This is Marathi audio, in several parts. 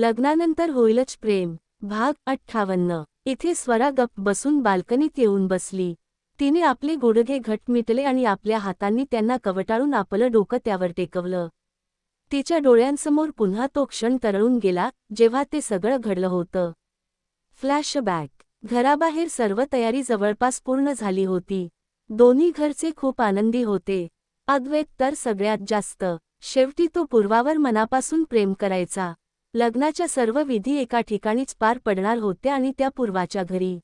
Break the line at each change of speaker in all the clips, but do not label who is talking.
लग्नानंतर होईलच प्रेम. भाग अठ्ठावन्न. इथे स्वरा गप बसून बाल्कनीत येऊन बसली. तिने आपले गुडघे घट मिटले आणि आपल्या हातांनी त्यांना कवटाळून आपलं डोकं त्यावर टेकवलं. तिच्या डोळ्यांसमोर पुन्हा तो क्षण तरळून गेला जेव्हा ते सगळं घडलं होतं. फ्लॅशबॅक. घराबाहेर सर्व तयारी जवळपास पूर्ण झाली होती. दोन्ही घरचे खूप आनंदी होते. अद्वैत तर सगळ्यात जास्त. शेवटी तो पूर्वावर मनापासून प्रेम करायचा. लग्नाच्या सर्व विधी एका ठिकाणीच पार पडणार होत्या आणि त्या पूर्वाच्या घरी.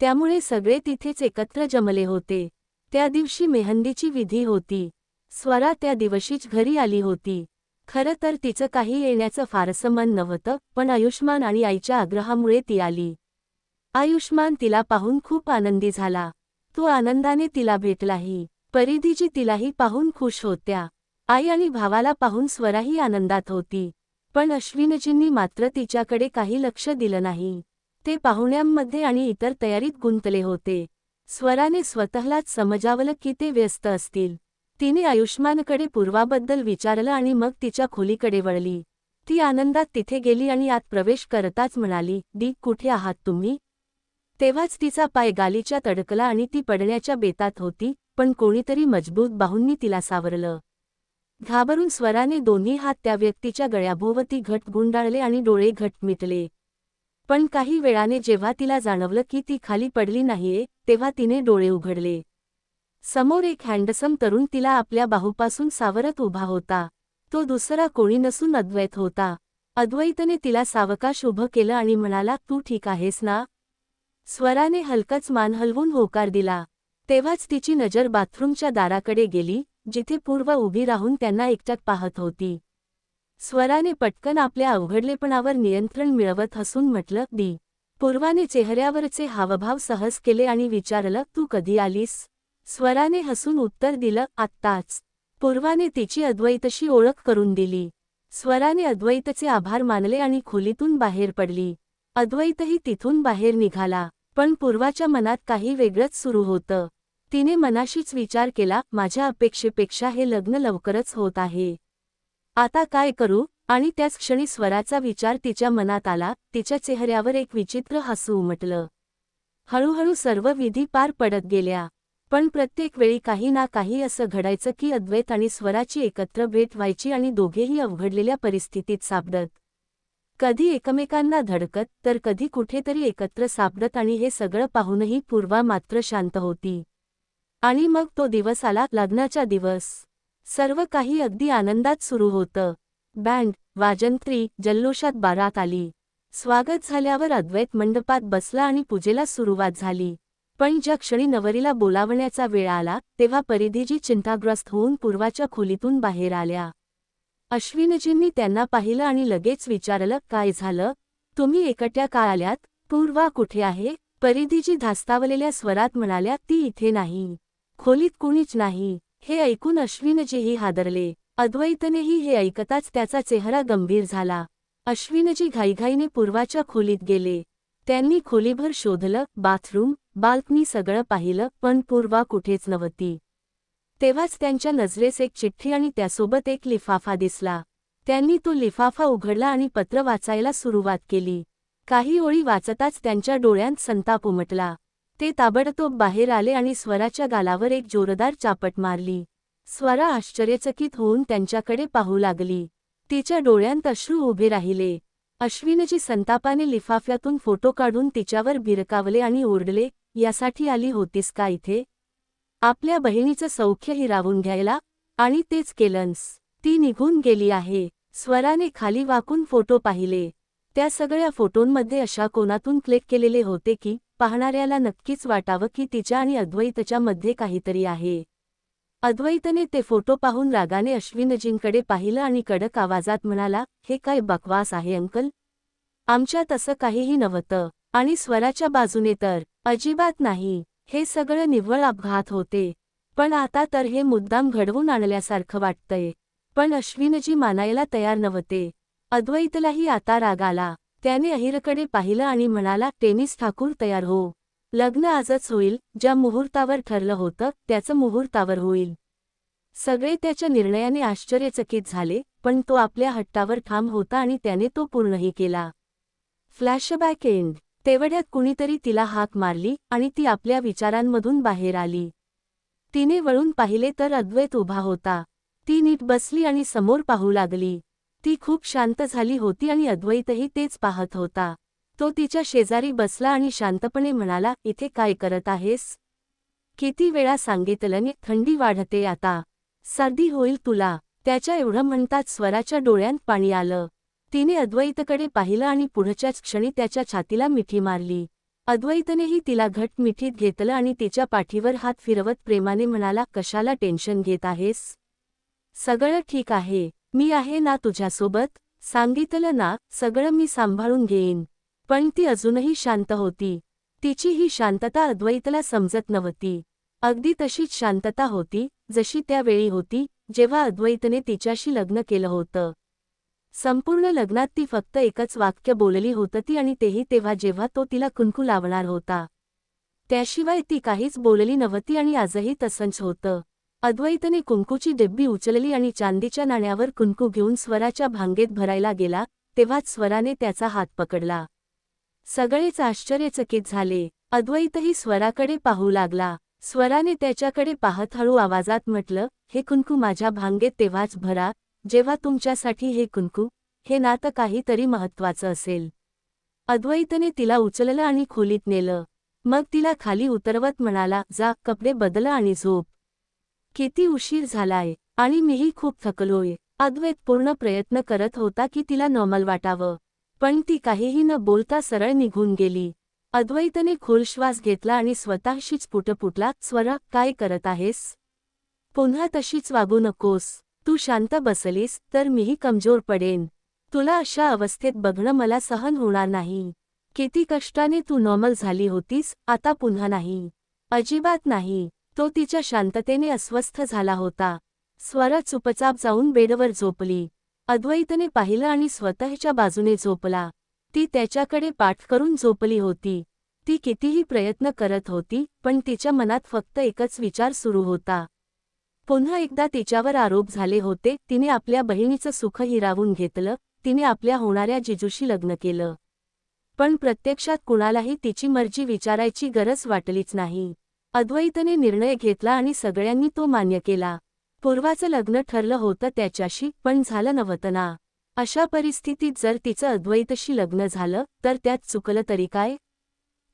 त्यामुळे सगळे तिथेच एकत्र जमले होते. त्या दिवशी मेहंदीची विधी होती. स्वरा त्या दिवशीच घरी आली होती. खरं तर तिचं काही येण्याचं फारसं मन नव्हतं पण आयुष्मान आणि आईच्या आग्रहामुळे ती आली. आयुष्मान तिला पाहून खूप आनंदी झाला. तो आनंदाने तिला भेटलाही. परिधीजी तिलाही पाहून खुश होत्या. आई आणि भावाला पाहून स्वराही आनंदात होती. पण अश्विनजींनी मात्र तिच्याकडे काही लक्ष दिलं नाही. ते पाहुण्यांमध्ये आणि इतर तयारीत गुंतले होते. स्वराने स्वतःलाच समजावलं की ते व्यस्त असतील. तिने आयुष्मानकडे पूर्वाबद्दल विचारलं आणि मग तिच्या खोलीकडे वळली. ती आनंदात तिथे गेली आणि आत प्रवेश करताच म्हणाली दी कुठे आहात तुम्ही? तेव्हाच तिचा पाय गालीच्या तडकला आणि ती पडण्याच्या बेतात होती पण कोणीतरी मजबूत बाहूंनी तिला सावरलं. घाबरून स्वराने दोन्ही हात त्या व्यक्तीच्या गळ्याभोवती घट गुंडाळले आणि डोळे घट मिटले. पण काही वेळाने जेव्हा तिला जाणवलं की ती खाली पडली नाहीये तेव्हा तिने डोळे उघडले. समोर एक हँडसम तरुण तिला आपल्या बाहूपासून सावरत उभा होता. तो दुसरा कोणी नसून अद्वैत होता. अद्वैतने तिला सावकाश उभं केलं आणि म्हणाला तू ठीक आहेस ना? स्वराने हलकच मान हलवून होकार दिला. तेव्हाच तिची नजर बाथरूमच्या दाराकडे गेली. जिथे पूर्व उभी राहून त्यांना एकट्यात पाहत होती. स्वराने पटकन आपल्या अवघडलेपणावर नियंत्रण मिळवत हसून म्हटलं दी पूर्वाने चेहऱ्यावरचे हावभाव सहज केले आणि विचारलं तू कधी आलीस? स्वराने हसून उत्तर दिलं आत्ताच. पूर्वाने तिची अद्वैतशी ओळख करून दिली. स्वराने अद्वैतचे आभार मानले आणि खोलीतून बाहेर पडली. अद्वैतही तिथून बाहेर निघाला. पण पूर्वाच्या मनात काही वेगळंच सुरू होतं. तिने मनाशीच विचार केला माझ्या अपेक्षेपेक्षा हे लग्न लवकरच होत आहे. आता काय करू? आणि त्याच क्षणी स्वराचा विचार तिच्या मनात आला तिच्या चेहऱ्यावर एक विचित्र हसू उमटलं. हळूहळू सर्व विधी पार पडत गेल्या. पण प्रत्येक वेळी काही ना काही असं घडायचं की अद्वैत आणि स्वराची एकत्र भेट व्हायची आणि दोघेही अवघडलेल्या परिस्थितीत सापडत. कधी एकमेकांना धडकत तर कधी कुठेतरी एकत्र सापडत आणि हे सगळं पाहूनही पूर्वा मात्र शांत होती. आणि मग तो दिवस आला लग्नाचा दिवस. सर्व काही अगदी आनंदात सुरू होतं. बँड वाजंत्री जल्लोषात बारात आली. स्वागत झाल्यावर अद्वैत मंडपात बसला आणि पूजेला सुरुवात झाली. पण ज्या क्षणी नवरीला बोलावण्याचा वेळ आला तेव्हा परिधीजी चिंताग्रस्त होऊन पूर्वाच्या खोलीतून बाहेर आल्या. अश्विनजींनी त्यांना पाहिलं आणि लगेच विचारलं काय झालं? तुम्ही एकट्या का आल्यात? पूर्वा कुठे आहे? परिधीजी धास्तावलेल्या स्वरात म्हणाल्या ती इथे नाही. खोलीत कुणीच नाही. हे ऐकून अश्विनजीही हादरले. अद्वैतनेही हे ऐकताच त्याचा चेहरा गंभीर झाला. अश्विनजी घाईघाईने पूर्वाच्या खोलीत गेले. त्यांनी खोलीभर शोधलं बाथरूम बाल्कनी सगळं पाहिलं पण पूर्वा कुठेच नव्हती. तेव्हाच त्यांच्या नजरेस एक चिठ्ठी आणि त्यासोबत एक लिफाफा दिसला. त्यांनी तो लिफाफा उघडला आणि पत्र वाचायला सुरुवात केली. काही ओळी वाचताच त्यांच्या डोळ्यांत संताप उमटला. ते ताबडतोब बाहेर आले आणि स्वराच्या गालावर एक जोरदार चापट मारली. स्वरा आश्चर्यचकित होऊन त्यांच्याकडे पाहू लागली. तिच्या डोळ्यांत अश्रू उभे राहिले. अश्विनजी संतापाने लिफाफ्यातून फोटो काढून तिच्यावर भिरकावले आणि ओरडले यासाठी आली होतीस का इथे? आपल्या बहिणीचं सौख्य हिरावून घ्यायला. आणि तेच केलंस. ती निघून गेली आहे. स्वराने खाली वाकून फोटो पाहिले. त्या सगळ्या फोटोंमध्ये अशा कोणातून क्लिक केलेले होते की पाहणाऱ्याला नक्कीच वाटावं की तिच्या आणि अद्वैतच्या मध्ये काहीतरी आहे. अद्वैतने ते फोटो पाहून रागाने अश्विनजींकडे पाहिलं आणि कडक आवाजात म्हणाला हे काय बकवास आहे अंकल? आमच्यात असं काहीही नव्हतं. आणि स्वराच्या बाजूने तर अजिबात नाही. हे सगळं निव्वळ अपघात होते. पण आता तर हे मुद्दाम घडवून आणल्यासारखं वाटतंय. पण अश्विनजी मानायला तयार नव्हते. अद्वैतलाही आता राग आला. त्याने अहिरकडे पाहिलं आणि म्हणाला टेनिस ठाकूर तयार हो. लग्न आजच होईल. ज्या मुहूर्तावर ठरलं होतं त्याचं मुहूर्तावर होईल. सगळे त्याच्या निर्णयाने आश्चर्यचकित झाले पण तो आपल्या हट्टावर ठाम होता आणि त्याने तो पूर्णही केला. Flashback end. तेवढ्यात कुणीतरी तिला हाक मारली आणि ती आपल्या विचारांमधून बाहेर आली. तिने वळून पाहिले तर अद्वैत उभा होता. ती नीट बसली आणि समोर पाहू लागली. ती खूप शांत झाली होती आणि अद्वैतही तेच पाहत होता. तो तिच्या शेजारी बसला आणि शांतपणे म्हणाला इथे काय करत आहेस? किती वेळा सांगितलं थंडी वाढते आता. सर्दी होईल तुला. त्याच्या एवढं म्हणतात स्वराच्या डोळ्यांत पाणी आलं. तिने अद्वैतकडे पाहिलं आणि पुढच्याच क्षणी त्याच्या छातीला मिठी मारली. अद्वैतनेही तिला घट मिठीत घेतलं आणि तिच्या पाठीवर हात फिरवत प्रेमाने म्हणाला कशाला टेन्शन घेत आहेस? सगळं ठीक आहे. मी आहे ना तुझ्यासोबत सांगितलं ना सगळं मी सांभाळून घेईन. पण ती अजूनही शांत होती. तिची ही शांतता अद्वैतला समजत नव्हती. अगदी तशीच शांतता होती जशी त्यावेळी होती जेव्हा अद्वैतने तिच्याशी लग्न केलं होतं. संपूर्ण लग्नात ती फक्त एकच वाक्य बोलली होती आणि तेही तेव्हा जेव्हा तो तिला कुंकू लावणार होता. त्याशिवाय ती काहीच बोलली नव्हती आणि आजही तसंच होतं. अद्वैतने कुंकूची डिब्बी उचलली आणि चांदीच्या नाण्यावर कुंकू घेऊन स्वराच्या भांगेत भरायला गेला तेव्हाच स्वराने त्याचा हात पकडला. सगळेच आश्चर्यचकित झाले. अद्वैतही स्वराकडे पाहू लागला. स्वराने त्याच्याकडे पाहत हळू आवाजात म्हटलं हे कुंकू माझ्या भांगेत तेव्हाच भरा. जेव्हा तुमच्यासाठी हे कुंकू हे नातं काहीतरी महत्वाचं असेल. अद्वैतने तिला उचललं आणि खोलीत नेलं. मग तिला खाली उतरवत म्हणाला जा कपडे बदला आणि झोप. किती उशीर झालाय आणि मीही खूप थकलोय. अद्वैत पूर्ण प्रयत्न करत होता की तिला नॉर्मल वाटावं. पण ती काहीही न बोलता सरळ निघून गेली. अद्वैतने खोल श्वास घेतला आणि स्वतःशीच पुटपुटला स्वरा काय करत आहेस? पुन्हा तशीच वागू नकोस. तू शांत बसलीस तर मीही कमजोर पडेन. तुला अशा अवस्थेत बघणं मला सहन होणार नाही. किती कष्टाने तू नॉर्मल झाली होतीस आता पुन्हा नाही. अजिबात नाही. तो तिच्या शांततेने अस्वस्थ झाला होता. स्वरा चुपचाप जाऊन बेडवर झोपली. अद्वैतने पाहिलं आणि स्वतःच्या बाजूने झोपला. ती त्याच्याकडे पाठ करून झोपली होती. ती कितीही प्रयत्न करत होती पण तिच्या मनात फक्त एकच विचार सुरू होता. पुन्हा एकदा तिच्यावर आरोप झाले होते तिने आपल्या बहिणीचं सुख हिरावून घेतलं तिने आपल्या होणाऱ्या जिजूशी लग्न केलं. पण प्रत्यक्षात कुणालाही तिची मर्जी विचारायची गरज वाटलीच नाही. अद्वैतने निर्णय घेतला आणि सगळ्यांनी तो मान्य केला. पूर्वाचं लग्न ठरलं होतं त्याच्याशी पण झालं नव्हतं अशा परिस्थितीत जर तिचं अद्वैतशी लग्न झालं तर त्यात चुकलं तरी काय?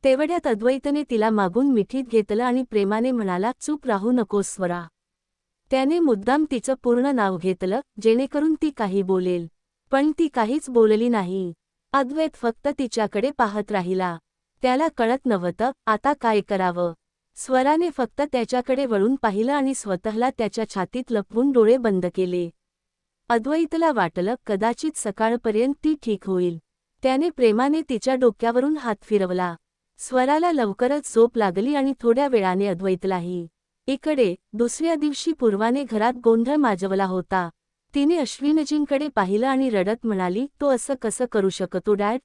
तेवढ्यात अद्वैतने तिला मागून मिठीत घेतलं आणि प्रेमाने म्हणाला चूप राहू नकोस स्वरा. त्याने मुद्दाम तिचं पूर्ण नाव घेतलं जेणेकरून ती काही बोलेल. पण ती काहीच बोलली नाही. अद्वैत फक्त तिच्याकडे पाहत राहिला. त्याला कळत नव्हतं आता काय करावं? स्वराने फक्त त्याच्याकडे वळून पाहिलं आणि स्वतःला त्याच्या छातीत लपवून डोळे बंद केले. अद्वैतला वाटलं कदाचित सकाळपर्यंत ती ठीक होईल. त्याने प्रेमाने तिच्या डोक्यावरून हात फिरवला. स्वराला लवकरच झोप लागली आणि थोड्या वेळाने अद्वैतलाही. इकडे दुसऱ्या दिवशी पूर्वाने घरात गोंधळ माजवला होता. तिने अश्विनजींकडे पाहिलं आणि रडत म्हणाली तो असं कसं करू शकतो डॅड?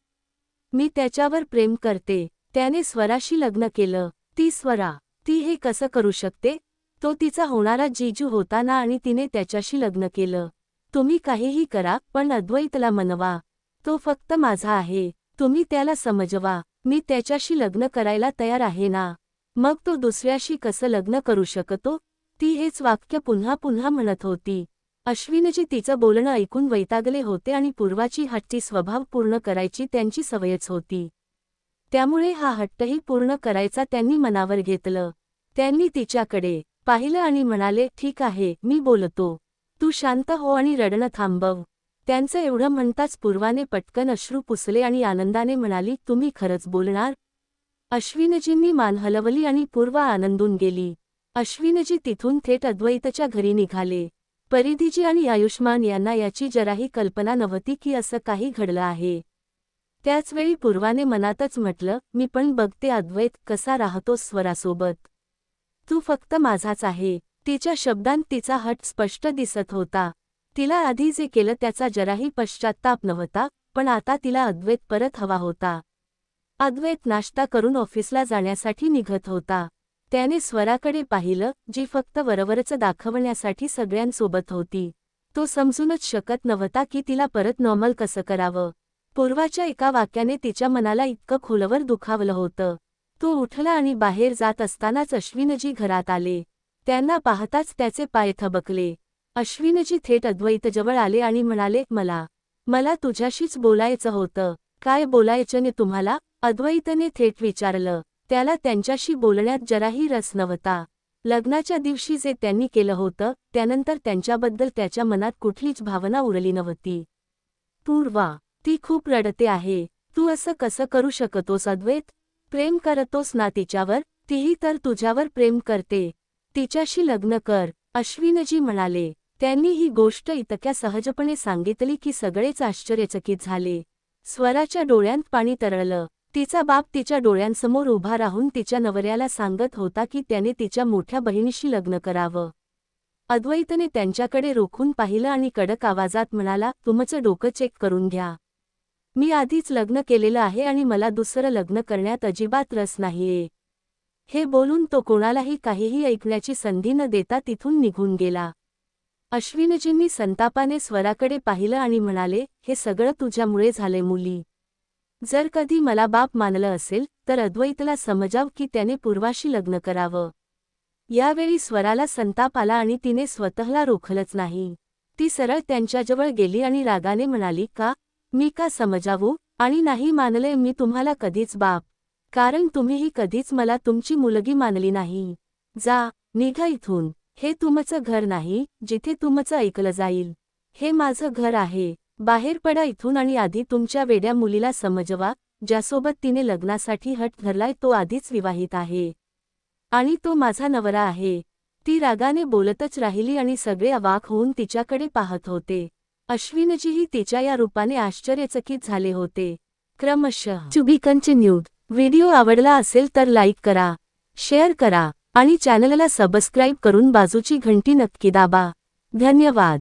मी त्याच्यावर प्रेम करते. त्याने स्वराशी लग्न केलं. ती स्वरा ती हे कसं करू शकते? तो तिचा होणारा जीजू होताना आणि तिने त्याच्याशी लग्न केलं. तुम्ही काहीही करा पण अद्वैतला मनवा. तो फक्त माझा आहे. तुम्ही त्याला समजवा. मी त्याच्याशी लग्न करायला तयार आहे ना? मग तो दुसऱ्याशी कसं लग्न करू शकतो? ती हेच वाक्य पुन्हा पुन्हा म्हणत होती. अश्विनजी तिचं बोलणं ऐकून वैतागले होते आणि पूर्वाची हट्टी स्वभाव पूर्ण करायची त्यांची सवयच होती. त्यामुळे हा हट्टही पूर्ण करायचा त्यांनी मनावर घेतलं. त्यांनी तिच्याकडे पाहिलं आणि म्हणाले ठीक आहे मी बोलतो. तू शांत हो आणि रडणं थांबव. त्यांचं एवढं म्हणताच पूर्वाने पटकन अश्रू पुसले आणि आनंदाने म्हणाली तुम्ही खरंच बोलणार? अश्विनजींनी मान हलवली आणि पूर्वा आनंदून गेली. अश्विनजी तिथून थेट अद्वैतच्या घरी निघाले. परिधीजी आणि आयुष्मान यांना याची जराही कल्पना नव्हती की असं काही घडलं आहे. त्याचवेळी पूर्वाने मनातच म्हटलं मी पण बघते अद्वैत कसा राहतो स्वरासोबत. तू फक्त माझाच आहे. तिच्या शब्दांत तिचा हट स्पष्ट दिसत होता. तिला आधी जे केलं त्याचा जराही पश्चात्ताप नव्हता पण आता तिला अद्वैत परत हवा होता. अद्वैत नाश्ता करून ऑफिसला जाण्यासाठी निघत होता. त्याने स्वराकडे पाहिलं जी फक्त वरवरचं दाखवण्यासाठी सगळ्यांसोबत होती. तो समजूनच शकत नव्हता की तिला परत नॉर्मल कसं करावं. पूर्वाच्या एका वाक्याने तिच्या मनाला इतकं खोलवर दुखावलं होतं. तो उठला आणि बाहेर जात असतानाच अश्विनजी घरात आले. त्यांना पाहताच त्याचे पाय थबकले. अश्विनजी थेट अद्वैतजवळ आले आणि म्हणाले मला मला तुझ्याशीच बोलायचं होतं. काय बोलायचं ने तुम्हाला? अद्वैतने थेट विचारलं. त्याला त्यांच्याशी बोलण्यात जराही रस नव्हता. लग्नाच्या दिवशी जे त्यांनी केलं होतं त्यानंतर त्यांच्याबद्दल त्याच्या मनात कुठलीच भावना उरली नव्हती. पूर्वा ती खूप रडते आहे. तू असं कसं करू शकतोस अद्वैत? प्रेम करतोस ना तिच्यावर? तीही तर तुझ्यावर प्रेम करते. तिच्याशी लग्न कर अश्विनजी म्हणाले. त्यांनी ही गोष्ट इतक्या सहजपणे सांगितली की सगळेच आश्चर्यचकित झाले. स्वराच्या डोळ्यांत पाणी तरळलं. तिचा बाप तिच्या डोळ्यांसमोर उभा राहून तिच्या नवऱ्याला सांगत होता की त्याने तिच्या मोठ्या बहिणीशी लग्न करावं. अद्वैतने त्यांच्याकडे रोखून पाहिलं आणि कडक आवाजात म्हणाला तुमचं डोकं चेक करून घ्या. मी आधीच लग्न केलेलं आहे आणि मला दुसरं लग्न करण्यात अजिबात रस नाहीये. हे बोलून तो कोणालाही काहीही ऐकण्याची संधी न देता तिथून निघून गेला. अश्विनजींनी संतापाने स्वराकडे पाहिलं आणि म्हणाले हे सगळं तुझ्यामुळे झालंय मुली. जर कधी मला बाप मानलं असेल तर अद्वैतला समजाव की त्याने पूर्वाशी लग्न करावं. यावेळी स्वराला संताप आला आणि तिने स्वतःला रोखलंच नाही. ती सरळ त्यांच्याजवळ गेली आणि रागाने म्हणाली का? मी का समजावू आणि नाही मानले मी तुम्हाला कधीच बाप. कारण तुम्हीही कधीच मला तुमची मुलगी मानली नाही. जा निघा इथून. हे तुमचं घर नाही जिथे तुमचं ऐकलं जाईल. हे माझं घर आहे. बाहेर पडा इथून आणि आधी तुमच्या वेड्या मुलीला समजवा ज्यासोबत तिने लग्नासाठी हट धरलाय तो आधीच विवाहित आहे. आणि तो माझा नवरा आहे. ती रागाने बोलतच राहिली आणि सगळे अवाक होऊन तिच्याकडे पाहत होते. अश्विनजीही तिच्या या रूपाने आश्चर्यचकित झाले होते. क्रमशः टू न्यूज कंटिन्यूड व्हिडिओ आवडला असेल तर लाईक करा शेअर करा आणि चॅनलला सबस्क्राईब करून बाजूची घंटी नक्की दाबा. धन्यवाद.